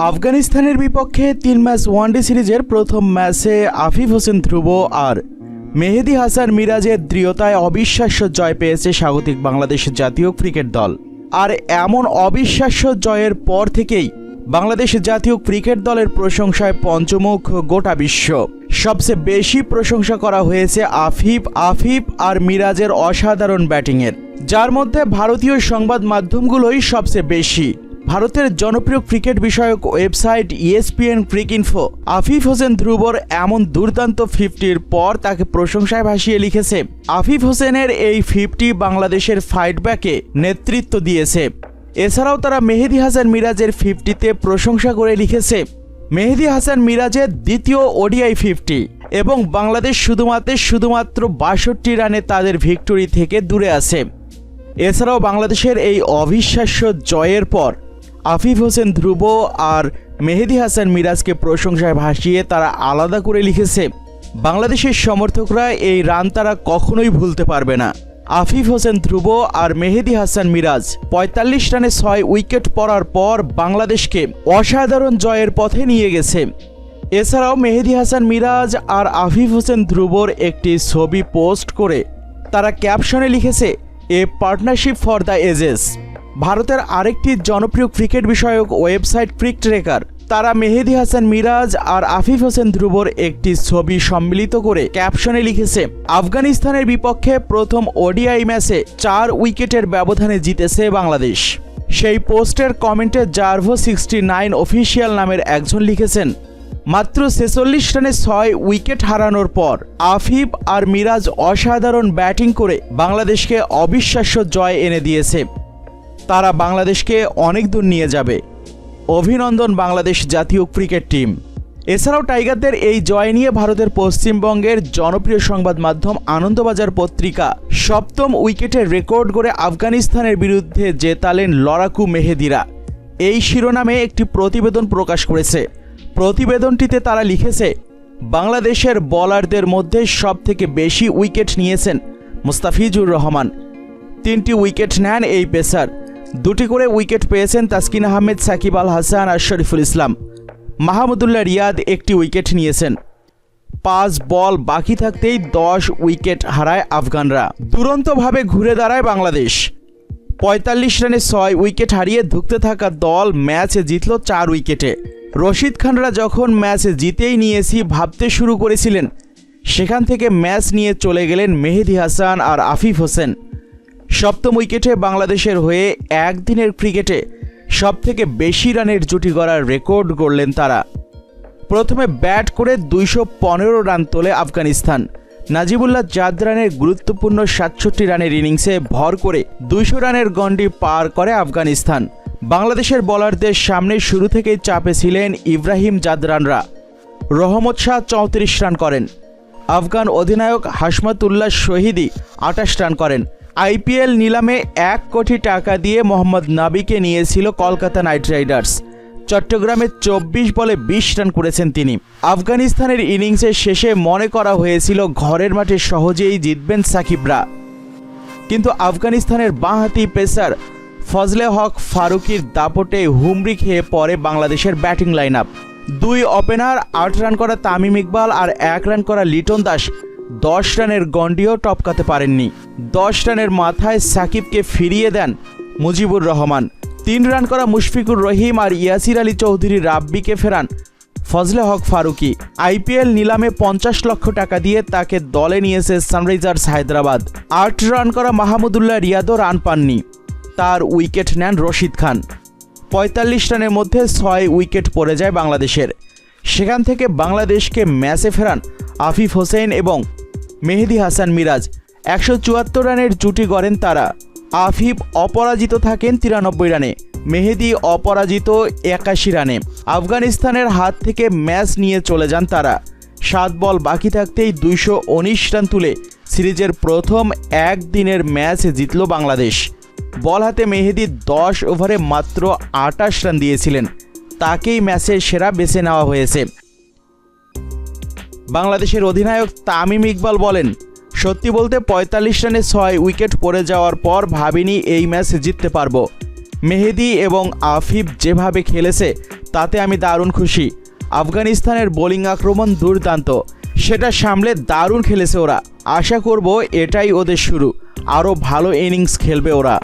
আফগানিস্তানের বিপক্ষে তিন ম্যাচ ওয়ানডে সিরিজের প্রথম ম্যাচে আফিফ হোসেন ধ্রুব আর মেহেদি হাসান মিরাজের দৃঢ়তায় অবিশ্বাস্য জয় পেয়েছে স্বাগতিক বাংলাদেশ জাতীয় ক্রিকেট দল। আর এমন অবিশ্বাস্য জয়ের পর থেকেই বাংলাদেশ জাতীয় ক্রিকেট দলের প্রশংসায় পঞ্চমুখ গোটা বিশ্ব। সবচেয়ে বেশি প্রশংসা করা হয়েছে আফিফ আফিফ আর মিরাজের অসাধারণ ব্যাটিংয়ের, যার মধ্যে ভারতীয় সংবাদ মাধ্যমগুলোই সবচেয়ে বেশি। ভারতের জনপ্রিয় ক্রিকেট বিষয়ক website ESPN Cricinfo. Afif Hossain ধ্রুবর এমন দুর্দান্ত ফিফটির পর তাকে প্রশংসায় ভাসিয়ে লিখেছে। আফিফ হোসেনের এই ফিফটি বাংলাদেশের ফাইটব্যাকে নেতৃত্ব দিয়েছে। এছাড়াও তারা মেহেদি হাসান মিরাজের ফিফটিতে প্রশংসা করে লিখেছে, মেহেদি হাসান মিরাজের দ্বিতীয় ওডিআই ফিফটি এবং বাংলাদেশ শুধুমাত্র শুধুমাত্র বাষট্টি রানে তাদের ভিক্টোরি থেকে দূরে আছে। এছাড়াও বাংলাদেশের এই অবিশ্বাস্য জয়ের পর আফিফ হোসেন ধ্রুব আর মেহেদি হাসান মিরাজকে প্রশংসায় ভাসিয়ে তারা আলাদা করে লিখেছে। বাংলাদেশের সমর্থকরা এই রান তারা কখনোই ভুলতে পারবে না। আফিফ হোসেন ধ্রুব আর মেহেদি হাসান মিরাজ পঁয়তাল্লিশ রানে ছয় উইকেট পড়ার পর বাংলাদেশকে অসাধারণ জয়ের পথে নিয়ে গেছে। এছাড়াও মেহেদি হাসান মিরাজ আর আফিফ হোসেন ধ্রুবর একটি ছবি পোস্ট করে তারা ক্যাপশনে লিখেছে, a partnership for the ages. ভারতের আরেকটি জনপ্রিয় ক্রিকেট বিষয়ক ওয়েবসাইট ক্রিক ট্রেকার তারা মেহেদি হাসান মিরাজ আর আফিফ হোসেন ধ্রুবর একটি ছবি সম্মিলিত করে ক্যাপশনে লিখেছে, আফগানিস্তানের বিপক্ষে প্রথম ওডিআই ম্যাচে চার উইকেটের ব্যবধানে জিতেছে বাংলাদেশ। সেই পোস্টের কমেন্টে জার্ভো সিক্সটি নাইন অফিসিয়াল নামের একজন লিখেছেন, মাত্র ছেচল্লিশ রানে ছয় উইকেট হারানোর পর আফিফ আর মিরাজ অসাধারণ ব্যাটিং করে বাংলাদেশকে অবিশ্বাস্য জয় এনে দিয়েছে। তারা বাংলাদেশকে অনেক দূর নিয়ে যাবে। অভিনন্দন বাংলাদেশ জাতীয় ক্রিকেট টিম। এছাড়াও টাইগারদের এই জয় নিয়ে ভারতের পশ্চিমবঙ্গের জনপ্রিয় সংবাদ মাধ্যম আনন্দবাজার পত্রিকা সপ্তম উইকেটের রেকর্ড করে আফগানিস্তানের বিরুদ্ধে জেতালেন লড়াকু মেহেদিরা। এই শিরোনামে একটি প্রতিবেদন প্রকাশ করেছে। প্রতিবেদনটিতে তারা লিখেছে, বাংলাদেশের বলারদের মধ্যে সবথেকে বেশি উইকেট নিয়েছেন মুস্তাফিজুর রহমান। তিনটি উইকেট নেন এই পেসার। দুটি করে উইকেট পেয়েছেন তাসকিন আহমেদ, সাকিব আল হাসান আর শরীফুল ইসলাম। মাহমুদুল্লাহ রিয়াদ একটি উইকেট নিয়েছেন। পাঁচ বল বাকি থাকতেই দশ উইকেট হারায় আফগানরা। দুরন্তভাবে ঘুরে দাঁড়ায় বাংলাদেশ। পঁয়তাল্লিশ রানে ছয় উইকেট হারিয়ে ধুঁকতে থাকা দল ম্যাচে জিতল চার উইকেটে। রশিদ খানরা যখন ম্যাচ জিতেই নিয়েছি ভাবতে শুরু করেছিলেন। সেখান থেকে ম্যাচ নিয়ে চলে গেলেন মেহেদি হাসান আর আফিফ হোসেন। সপ্তম উইকেটে বাংলাদেশের হয়ে একদিনের ক্রিকেটে সবথেকে বেশি রানের জুটি গড়ার রেকর্ড গড়লেন তারা। প্রথমে ব্যাট করে দুইশো পনেরো রান তোলে আফগানিস্তান। নাজিবুল্লাহ জাদ রানের গুরুত্বপূর্ণ সাতষট্টি রানের ইনিংসে ভর করে দুইশো রানের গন্ডি পার করে আফগানিস্তান। বাংলাদেশের বলারদের সামনে শুরু থেকেই চাপে ছিলেন ইব্রাহিম জাদরানরা। রহমত শাহ চৌত্রিশ রান করেন। আফগান অধিনায়ক হাসমাতুল্লাহ শহীদি আটাশ রান করেন। আইপিএল নিলামে এক কোটি টাকা দিয়ে মোহাম্মদ নাবিকে নিয়েছিল কলকাতা নাইট রাইডার্স। চট্টগ্রামে চব্বিশ বলে বিশ রান করেছেন তিনি। আফগানিস্তানের ইনিংসের শেষে মনে করা হয়েছিল ঘরের মাঠে সহজেই জিতবেন সাকিবরা। কিন্তু আফগানিস্তানের বাঁহাতি পেসার ফজলে হক ফারুকির দাপটে হুমড়ি খেয়ে পড়ে বাংলাদেশের ব্যাটিং লাইন আপ দুই ওপেনার, আট রান করা তামিম ইকবাল আর এক রান করা লিটন দাস দশ রানের গন্ডিও টপকাতে পারেননি। দশ রানের মাথায় সাকিবকে ফিরিয়ে দেন মুজিবুর রহমান। তিন রান করা মুশফিকুর রহিম আর ইয়াসির আলী চৌধুরী রাব্বিকে ফেরান ফজলে হক ফারুকি। আইপিএল নিলামে পঞ্চাশ লক্ষ টাকা দিয়ে তাকে দলে নিয়েছে সানরাইজার্স হায়দ্রাবাদ। আট রান করা মাহমুদুল্লাহ রিয়াদও রান পাননি। তার উইকেট নেন রশিদ খান। পঁয়তাল্লিশ রানের মধ্যে ছয় উইকেট পড়ে যায় বাংলাদেশের। সেখান থেকে বাংলাদেশকে ম্যাচে ফেরান আফিফ হোসেন এবং মেহেদি হাসান মিরাজ। একশো চুয়াত্তর রানের জুটি গড়েন তারা। আফিফ অপরাজিত থাকেন তিরানব্বই রানে। মেহেদি অপরাজিত একাশি রানে। আফগানিস্তানের হাত থেকে ম্যাচ নিয়ে চলে যান তারা। সাত বল বাকি থাকতেই দুইশো উনিশ রান তুলে সিরিজের প্রথম একদিনের ম্যাচ জিতল বাংলাদেশ। বল হাতে মেহেদি দশ ওভারে মাত্র আটাশ রান দিয়েছিলেন। তাকেই ম্যাচের সেরা বেছে নেওয়া হয়েছে। বাংলাদেশের অধিনায়ক তামিম ইকবাল বলেন সত্যি বলতে পঁয়তাল্লিশ রানে ছয় উইকেট পড়ে যাওয়ার পর ভাবিনি এই ম্যাচ জিততে পারব। মেহেদি এবং আফিফ যেভাবে খেলেছে, তাতে আমি দারুণ খুশি। আফগানিস্তানের বোলিং আক্রমণ দুর্দান্ত, সেটা সামলে দারুণ খেলেছে ওরা। আশা করব এটাই ওদের শুরু। আরও ভালো ইনিংস খেলবে ওরা।